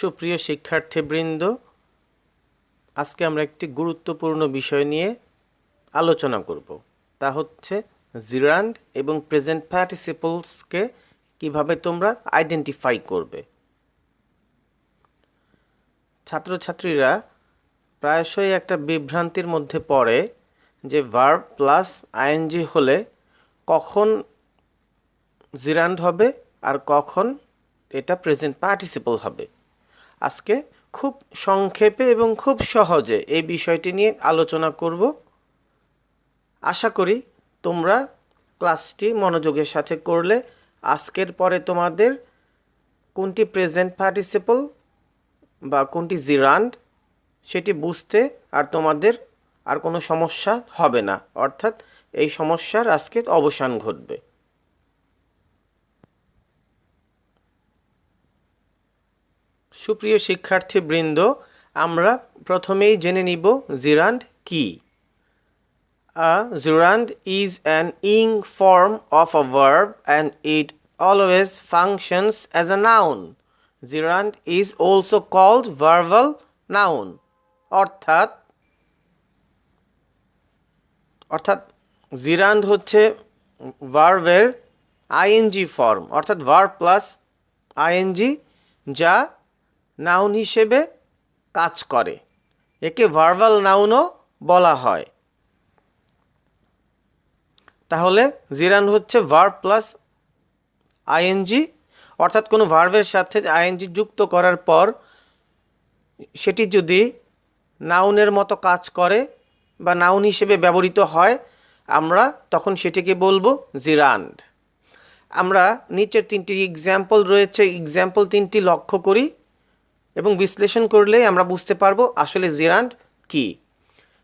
সুপ্রিয় শিক্ষার্থীবৃন্দ, আজকে আমরা একটি গুরুত্বপূর্ণ বিষয় নিয়ে আলোচনা করব। তা হচ্ছে জিরান্ড এবং প্রেজেন্ট পার্টিসিপলসকে কীভাবে তোমরা আইডেন্টিফাই করবে। ছাত্রছাত্রীরা প্রায়শই একটা বিভ্রান্তির মধ্যে পড়ে যে ভার্ব প্লাস আইএনজি হলে কখন জিরান্ড হবে আর কখন এটা প্রেজেন্ট পার্টিসিপল হবে। আজকে খুব সংক্ষেপে এবং খুব সহজে এই বিষয়টি নিয়ে আলোচনা করব। আশা করি তোমরা ক্লাসটি মনোযোগের সাথে করলে আজকের পরে তোমাদের কোনটি প্রেজেন্ট পার্টিসিপল বা কোনটি জিরান্ড সেটি বুঝতে আর তোমাদের আর কোনো সমস্যা হবে না। অর্থাৎ এই সমস্যার আজকে অবসান ঘটবে। সুপ্রিয় শিক্ষার্থী বৃন্দ আমরা প্রথমেই জেনে নিব জিরান্ড কি। Gerund is an ing form of a verb and it always functions as a noun gerund is also called verbal noun অর্থাৎ অর্থাৎ জিরান্ড হচ্ছে ভার্ভের আইএনজি ফর্ম অর্থাৎ ভার্ভ প্লাস আইএনজি যা নাউন হিসেবে কাজ করে। একে ভার্বাল নাউনও বলা হয়। তাহলে জিরান হচ্ছে ভার্ব প্লাস আইএনজি অর্থাৎ কোনো ভার্বের সাথে আইএনজি যুক্ত করার পর সেটি যদি নাউনের মতো কাজ করে বা নাউন হিসেবে ব্যবহৃত হয়, আমরা তখন সেটিকে বলব জিরান্ড আমরা নিচের তিনটি এক্সাম্পল রয়েছে। এক্সাম্পল তিনটি লক্ষ্য করি। এবং বিশ্লেষণ করলেই আমরা বুঝতে পারব আসলে জিরান্ড কী।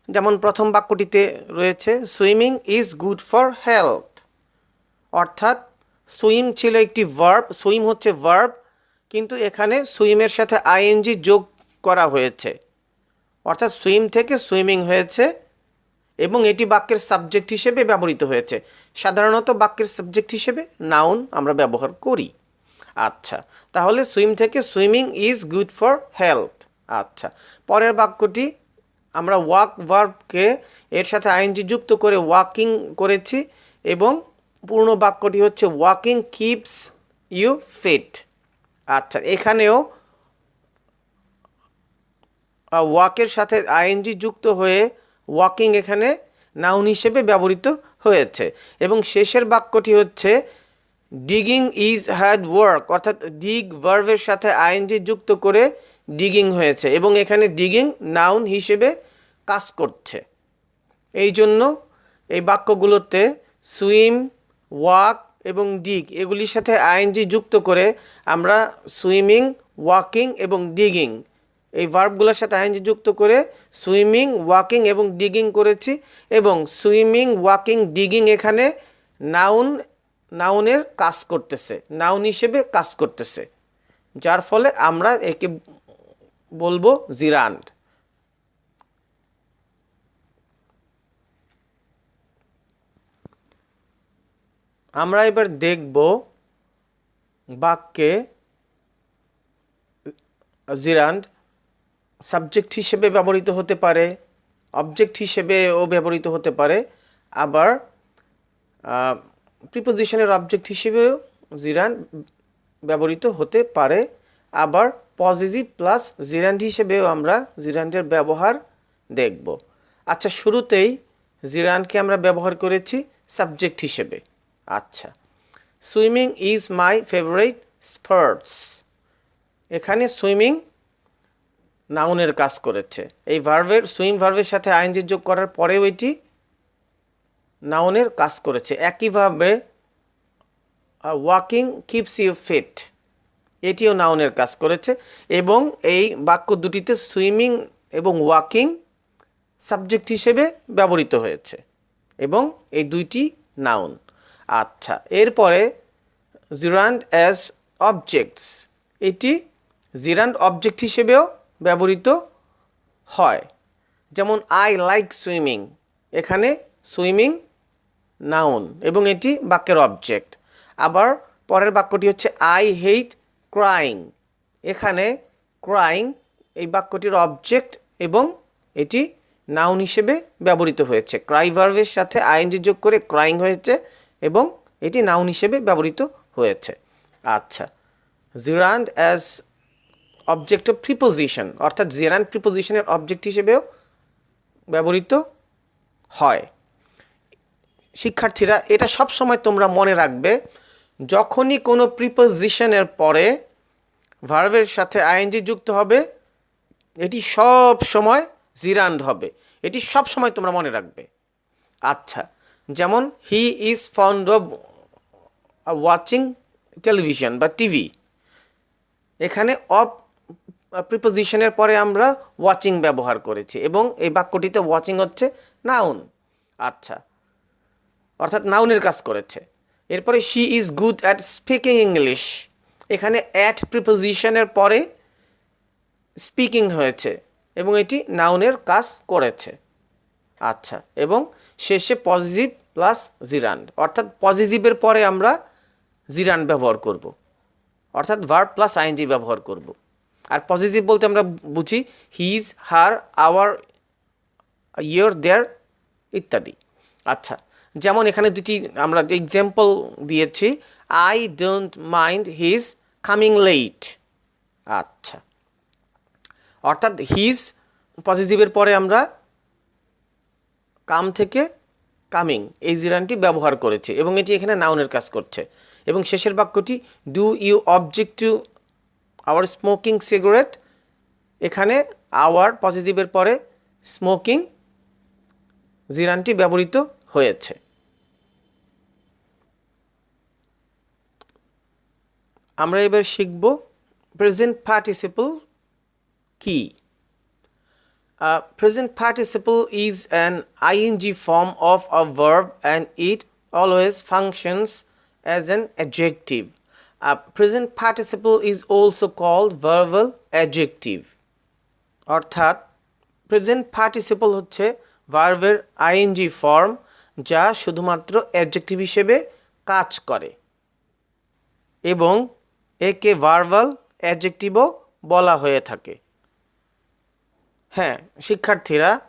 যেমন প্রথম বাক্যটিতে রয়েছে swimming is good for health অর্থাৎ সুইম ছিল একটি ভার্ব সুইম হচ্ছে ভার্ব কিন্তু এখানে সুইমের সাথে আইএনজি যোগ করা হয়েছে। অর্থাৎ সুইম থেকে সুইমিং হয়েছে এবং এটি বাক্যের সাবজেক্ট হিসেবে ব্যবহৃত হয়েছে। সাধারণত বাক্যের সাবজেক্ট হিসেবে নাউন আমরা ব্যবহার করি। আচ্ছা তাহলে সুইম থেকে swimming is good for health আচ্ছা পরের বাক্যটি, আমরা ওয়াক ভার্বকে এর সাথে আইনজি যুক্ত করে ওয়াকিং করেছি এবং পূর্ণ বাক্যটি হচ্ছে ওয়াকিং কিপস ইউ ফিট আচ্ছা এখানেও ওয়াকের সাথে আইএনজি যুক্ত হয়ে ওয়াকিং এখানে নাউন হিসেবে ব্যবহৃত হয়েছে। এবং শেষের বাক্যটি হচ্ছে ডিগিং ইজ হ্যাড ওয়ার্ক অর্থাৎ ডিগ ভার্ভের সাথে আইএনজি যুক্ত করে ডিগিং হয়েছে এবং এখানে ডিগিং নাউন হিসেবে কাজ করছে। এই জন্য এই বাক্যগুলোতে সুইম ওয়াক এবং ডিগ এগুলির সাথে আইএনজি যুক্ত করে আমরা সুইমিং ওয়াকিং এবং ডিগিং এই ভার্বগুলোর সাথে আইএনজি যুক্ত করে সুইমিং ওয়াকিং এবং ডিগিং করেছি এবং সুইমিং ওয়াকিং ডিগিং এখানে নাউন নাউনের কাজ করতেছে, নাউন হিসেবে কাজ করতেছে, যার ফলে আমরা একে বলব জিরান্ড। আমরা এবার দেখব বাক্যে জিরান্ড সাবজেক্ট হিসেবে ব্যবহৃত হতে পারে, অবজেক্ট হিসেবেও ব্যবহৃত হতে পারে, আবার প্রিপোজিশনের অবজেক্ট হিসেবেও জিরান ব্যবহৃত হতে পারে। আবার পজিটিভ প্লাস জিরান্ড হিসেবেও আমরা জিরান্ডের ব্যবহার দেখব। আচ্ছা শুরুতেই জিরানকে আমরা ব্যবহার করেছি সাবজেক্ট হিসেবে। আচ্ছা swimming is my favourite sports এখানে সুইমিং নাউনের কাজ করেছে। এই ভার্ভের সুইম ভার্ভের সাথে আইনজি যোগ করার পরেও এটি নাউনের কাজ করেছে। একইভাবে ওয়াকিং কিপস ইউ ফিট, এটিও নাউনের কাজ করেছে এবং এই বাক্য দুটিতে সুইমিং এবং ওয়াকিং সাবজেক্ট হিসেবে ব্যবহৃত হয়েছে এবং এই দুইটি নাউন। আচ্ছা এরপরে জিরান্ড অ্যাজ অবজেক্টস, এটি জিরান্ড অবজেক্ট হিসেবেও ব্যবহৃত হয়। যেমন, আই লাইক সুইমিং, এখানে সুইমিং নাউন এবং এটি বাক্যের অবজেক্ট আবার পরের বাক্যটি হচ্ছে আই হেইট ক্রাইং এখানে ক্রাইং এই বাক্যটির অবজেক্ট এবং এটি নাউন হিসেবে ব্যবহৃত হয়েছে। ক্রাই ভার্ভের সাথে আইএনজি যোগ করে ক্রাইং হয়েছে এবং এটি নাউন হিসেবে ব্যবহৃত হয়েছে। আচ্ছা gerund as object of preposition অর্থাৎ জিরান্ড প্রিপোজিশনের অবজেক্ট হিসেবেও ব্যবহৃত হয়। শিক্ষার্থীরা, এটা সব সময় তোমরা মনে রাখবে, যখনই কোনো প্রিপোজিশনের পরে ভার্বের সাথে আইএনজি যুক্ত হবে, এটি সব সময় জিরান্ড হবে। এটি সব সময় তোমরা মনে রাখবে। আচ্ছা যেমন he is found of watching television বা টিভি এখানে অফ প্রিপোজিশনের পরে আমরা ওয়াচিং ব্যবহার করেছি এবং এই বাক্যটিতে ওয়াচিং হচ্ছে নাউন আচ্ছা অর্থাৎ নাউনের কাজ করেছে। এরপরে she is good at speaking English এখানে অ্যাট প্রিপোজিশনের পরে স্পিকিং হয়েছে এবং এটি নাউনের কাজ করেছে। আচ্ছা এবং শেষে পজিটিভ প্লাস জিরান্ড অর্থাৎ পজিটিভের পরে আমরা জিরান্ড ব্যবহার করব। অর্থাৎ ভার্ব প্লাস আইএনজি ব্যবহার করব। আর পজিটিভ বলতে আমরা বুঝি his her our your their ইত্যাদি। আচ্ছা যেমন এখানে দুটি আমরা এক্সাম্পল দিয়েছি I don't mind his coming late আচ্ছা। অর্থাৎ হিজ পজিটিভের পরে আমরা কাম থেকে কামিং এই জিরানটি ব্যবহার করেছে এবং এটি এখানে নাউনের কাজ করছে। এবং শেষের বাক্যটি do you object to our smoking cigarette এখানে আওয়ার পজিটিভের পরে স্মোকিং জিরানটি ব্যবহৃত হয়েছে। আমরা এবার শিখব প্রেজেন্ট পার্টিসিপল কি? Present participle is an ING form of a verb and it always functions as an adjective present participle is also called verbal adjective অর্থাৎ প্রেজেন্ট পার্টিসিপল হচ্ছে ভার্বের আইএনজি ফর্ম যা শুধুমাত্র অ্যাডজেক্টিভ হিসেবে কাজ করে। এবং একে ভার্বাল অ্যাডজেক্টিভও বলা হয়ে থাকে। হ্যাঁ শিক্ষার্থীরা,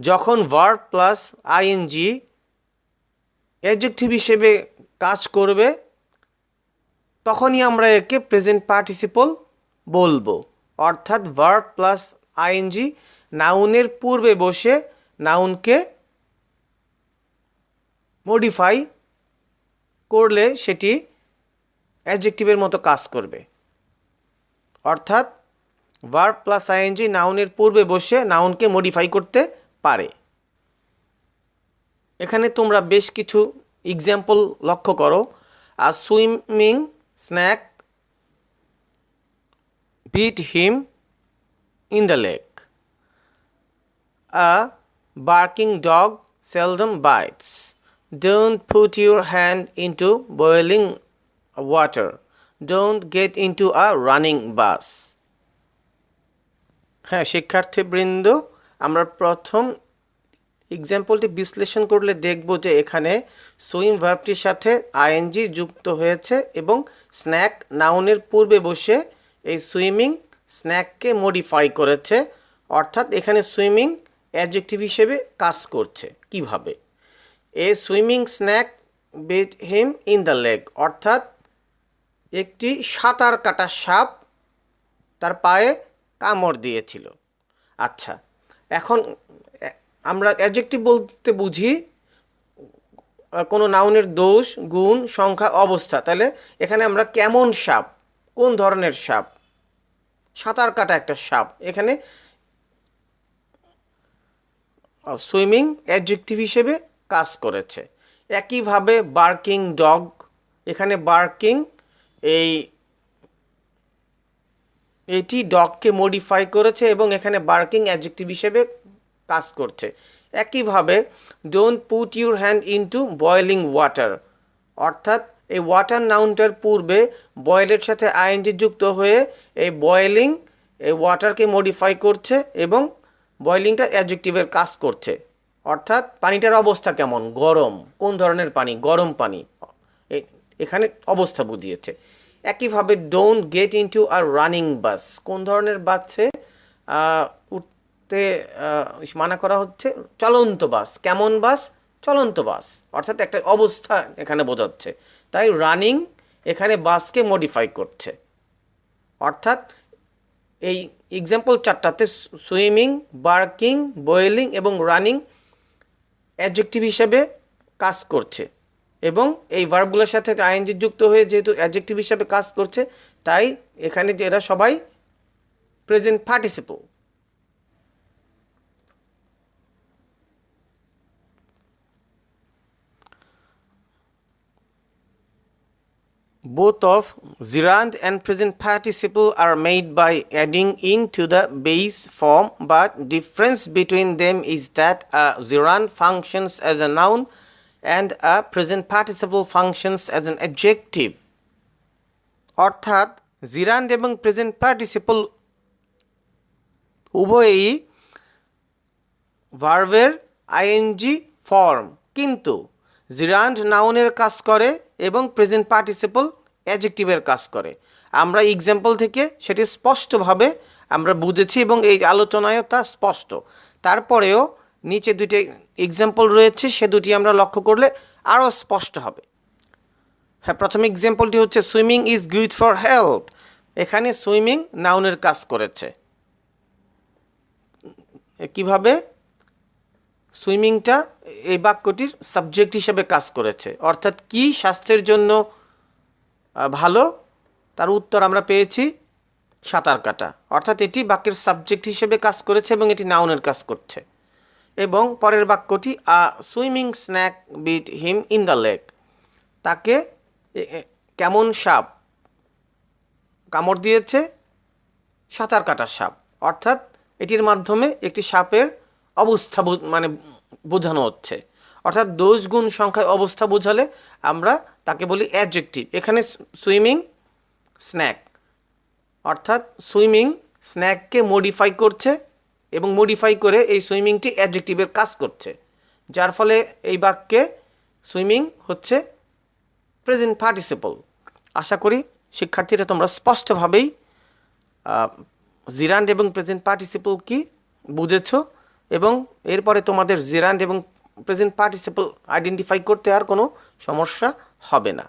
যখন ভার্ব প্লাস আইএনজি অ্যাডজেক্টিভ হিসেবে কাজ করবে, তখনই আমরা একে প্রেজেন্ট পার্টিসিপল বলব। অর্থাৎ ভার্ব প্লাস আইএনজি নাউনের পূর্বে বসে নাউনকে মডিফাই করলে সেটি অ্যাডজেক্টিভের মতো কাজ করবে। অর্থাৎ ভার্ব প্লাস আইএনজি নাউনের পূর্বে বসে নাউনকে মডিফাই করতে পারে। এখানে তোমরা বেশ কিছু এক্সাম্পল লক্ষ্য করো। আর swimming snake bit him in the lake a barking dog seldom bites. Don't put your hand into boiling water. Don't get into a running bus. হ্যাঁ শিক্ষার্থীবৃন্দ, আমরা প্রথম এক্সাম্পলটি বিশ্লেষণ করলে দেখব যে এখানে সুইম ভার্বটির সাথে আইএনজি যুক্ত হয়েছে এবং স্ন্যাক নাউনের পূর্বে বসে এই সুইমিং স্ন্যাককে মডিফাই করেছে অর্থাৎ এখানে সুইমিং অ্যাডজেক্টিভ হিসেবে কাজ করছে কীভাবে a swimming snake bit him in the leg অর্থাৎ একটি সাঁতার কাটা সাপ তার পায়ে কামড় দিয়েছিল। আচ্ছা এখন আমরা অ্যাডজেক্টিভ বলতে বুঝি কোনো নাউনের দোষ, গুণ, সংখ্যা, অবস্থা। তাহলে এখানে আমরা কেমন সাপ, কোন ধরনের সাপ? সাঁতার কাটা একটা সাপ। এখানে সুইমিং অ্যাডজেক্টিভ হিসেবে কাজ করেছে। একইভাবে বার্কিং ডগ এখানে বার্কিং এই, এটি ডগকে মডিফাই করেছে এবং এখানে বার্কিং অ্যাডজেক্টিভ হিসেবে কাজ করছে। একইভাবে don't put your hand into boiling water অর্থাৎ এই ওয়াটার নাউনটার পূর্বে বয়েলের সাথে আইএনজি যুক্ত হয়ে এই বয়েলিং এই ওয়াটারকে মডিফাই করছে এবং বয়েলিংটা অ্যাডজেক্টিভের কাজ করছে। অর্থাৎ পানিটার অবস্থা কেমন? গরম। কোন ধরনের পানি? গরম পানি। এখানে অবস্থা বুঝিয়েছে। একইভাবে don't get into R running bus কোন ধরনের বাসে উঠতে মানা করা হচ্ছে? চলন্ত বাস। কেমন বাস? চলন্ত বাস। অর্থাৎ একটা অবস্থা এখানে বোঝাচ্ছে। তাই রানিং এখানে বাসকে মডিফাই করছে। অর্থাৎ এই এক্সাম্পল চারটাতে সুইমিং বার্কিং বয়েলিং এবং রানিং অ্যাডজেক্টিভ হিসাবে কাজ করছে। এবং এই ভার্বগুলোর সাথে আইএনজি যুক্ত হয়ে যেহেতু অ্যাডজেক্টিভ হিসাবে কাজ করছে, তাই এখানে যে এরা সবাই present participle Both of gerund and present participle are made by adding into the base form, but difference between them is that a gerund functions as a noun and a present participle functions as an adjective. অর্থাৎ জিরান্ড এবং present participle উভয়ই ভার্বের ING form কিন্তু জিরান্ড নাউনের কাজ করে এবং present participle অ্যাডজেক্টিভের কাজ করে। আমরা এক্সাম্পল থেকে সেটি স্পষ্টভাবে আমরা বুঝেছি এবং এই আলোচনায়ও তা স্পষ্ট। তারপরেও নিচে দুটি এক্সাম্পল রয়েছে, সে দুটি আমরা লক্ষ্য করলে আরও স্পষ্ট হবে। হ্যাঁ প্রথম এক্সাম্পলটি হচ্ছে swimming is good for health এখানে সুইমিং নাউনের কাজ করেছে। কীভাবে? সুইমিংটা এই বাক্যটির সাবজেক্ট হিসেবে কাজ করেছে। অর্থাৎ কি স্বাস্থ্যের জন্য ভালো? তার উত্তর আমরা পেয়েছি সাঁতার কাটা। অর্থাৎ এটি বাক্যের সাবজেক্ট হিসেবে কাজ করেছে এবং এটি নাউনের কাজ করছে। এবং পরের বাক্যটি, a swimming snake bit him in the lake. তাকে কেমন সাপ কামড় দিয়েছে? সাঁতার কাটার সাপ। অর্থাৎ এটির মাধ্যমে একটি সাপের অবস্থা মানে বোঝানো হচ্ছে। অর্থাৎ দোষ গুণ সংখ্যায় অবস্থা বোঝালে আমরা তাকে বলি অ্যাডজেক্টিভ এখানে সুইমিং স্ন্যাক অর্থাৎ সুইমিং স্ন্যাককে মডিফাই করছে এবং মডিফাই করে এই সুইমিংটি অ্যাডজেক্টিভের কাজ করছে। যার ফলে এই বাক্যে সুইমিং হচ্ছে প্রেজেন্ট পার্টিসিপল আশা করি শিক্ষার্থীরা তোমরা স্পষ্টভাবেই জিরান্ড এবং প্রেজেন্ট পার্টিসিপল কি বুঝেছ? এবং এরপরে তোমাদের জিরান্ড এবং প্রেজেন্ট পার্টিসিপল আইডেন্টিফাই করতে আর কোনো সমস্যা হবে না।